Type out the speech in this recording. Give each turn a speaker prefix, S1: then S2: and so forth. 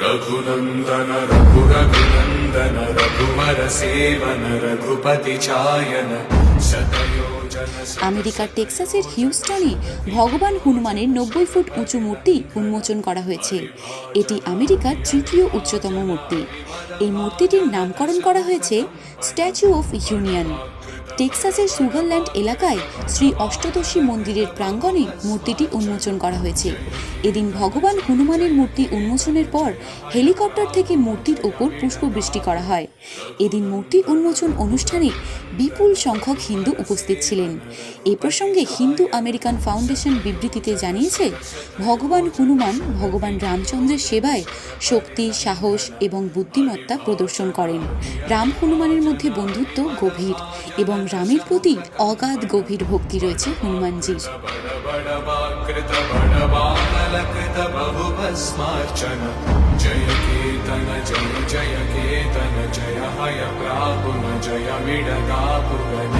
S1: रघुनन्दन रघुरघुनन्दन रघुवर seven Raghupati चायन शतयोजन
S2: আমেরিকার টেক্সাসের হিউস্টনে ভগবান হনুমানের নব্বই ফুট উঁচু মূর্তি উন্মোচন করা হয়েছে এটি আমেরিকার তৃতীয় উচ্চতম মূর্তি এই মূর্তিটির নামকরণ করা হয়েছে স্ট্যাচু অফ ইউনিয়ন টেক্সাসের সুগারল্যান্ড এলাকায় শ্রী অষ্টদশী মন্দিরের প্রাঙ্গণে মূর্তিটি উন্মোচন করা হয়েছে। এদিন ভগবান হনুমানের মূর্তি উন্মোচনের পর হেলিকপ্টার থেকে মূর্তির ওপর পুষ্পবৃষ্টি করা হয়। এদিন মূর্তি উন্মোচন অনুষ্ঠানে বিপুল সংখ্যক হিন্দু উপস্থিত ছিলেন। এ প্রসঙ্গে হিন্দু আমেরিকান ফাউন্ডেশন বিবৃতিতে জানিয়েছে, ভগবান হনুমান ভগবান রামচন্দ্রের সেবায় শক্তি, সাহস এবং বুদ্ধিমত্তা প্রদর্শন করেন। রাম হনুমানের মধ্যে বন্ধুত্ব গভীর এবং রামের প্রতি অগাধ গভীর ভক্তি রয়েছে হনুমানজির
S1: জয় কেতন জয় জয় কেতন জয় হয় প্রাপুন জয় মিডগাপুন